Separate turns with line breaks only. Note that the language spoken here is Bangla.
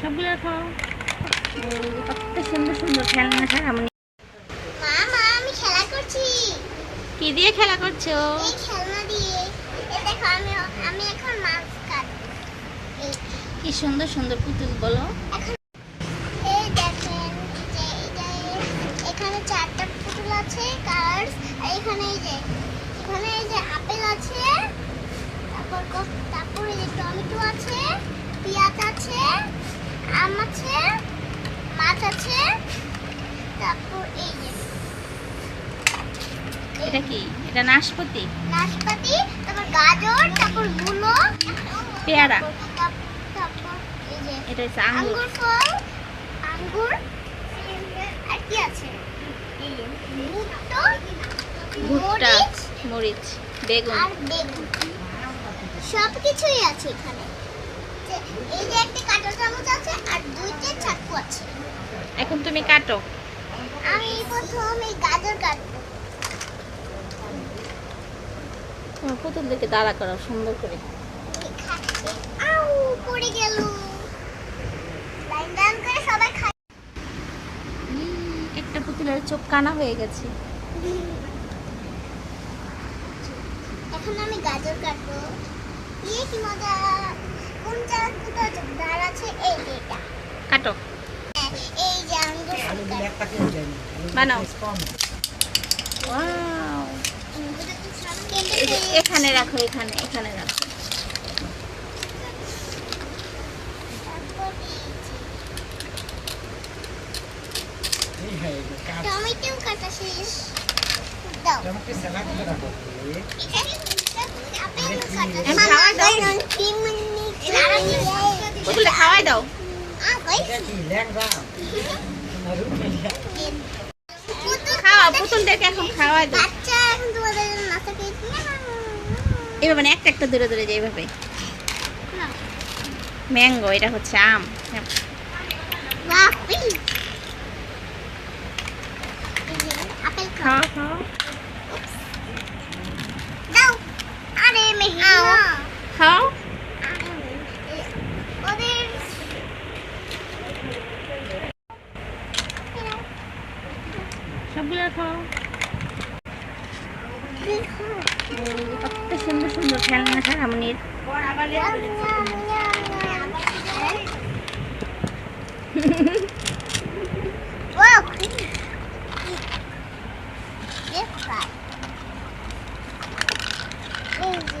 সবগুলো খাও। কত সুন্দর সুন্দর খেলনা সারামনি
মা মা আমি খেলা করছি।
কি দিয়ে খেলা করছ?
এই খেলনা দিয়ে। দেখো আমি আমি এখন মাছ কাটবো।
কি সুন্দর সুন্দর পুতুল বলো।
এই দেখেন যে এখানে চারটা পুতুল আছে কালার্স আর এখানে এই যে এখানে এই যে আপেল আছে। তারপর তারপর যে টমেটো আছে পেঁয়াজ আছে আম আছে মাছ আছে। তারপর এই যে
এটা কি? এটা নাশপাতি?
নাশপাতি তারপর গাজর তারপর মূলো
পেয়ারা।
তারপর- তারপর এই যে
এটা হচ্ছে আঙ্গুর।
আঙ্গুর ফল আঙ্গুর আর কি আছে? ভুট্টা মরিচ
মরিচ। বেগুন।
আর বেগুন। সব কিছুই আছে এখানে। এই যে একটা কাঁটা চামচ আছে আর দুইটা চাকু আছে।
এখন তুমি কাটো।
আমি প্রথম এই গাজর কাটবো।
তোমার পুতুলদেরকে দাঁড়া করো সুন্দর করে।
আউ পড়ে গেল। লাইন লাইন করে সবাই খায়
একটা পুতুলের চোখ কানা হয়ে গেছে।
এখন আমি গাজর কাটবো। ইয়ে কি মজা? কোন চাকুটা দাঁড় আছে এই যে এটা
কাটো।
হ্যাঁ, এই যে আঙ্গুর
দিলে
বানাও। এখানে রাখো এখানে এখানে রাখো।
হ্যাঁ
টমেটো কাটা। শেষ। দাও।
টমেটো সালাদ করে রাখো।
খাওয়াই দাও। খাওয়া পুতুলদেরকে এখন খাওয়াই দাও। এভাবে না একটা একটা দূরে দূরে যে এইভাবে ম্যাঙ্গো এটা হচ্ছে আম
আপেল আপেল খাও
খাও খাও
দাও আরে মেহিনা
খাও
ওদের
সবগুলো খাও কত সুন্দর সুন্দর খেলনা সারামনির
Wow. Deep fry. এই যে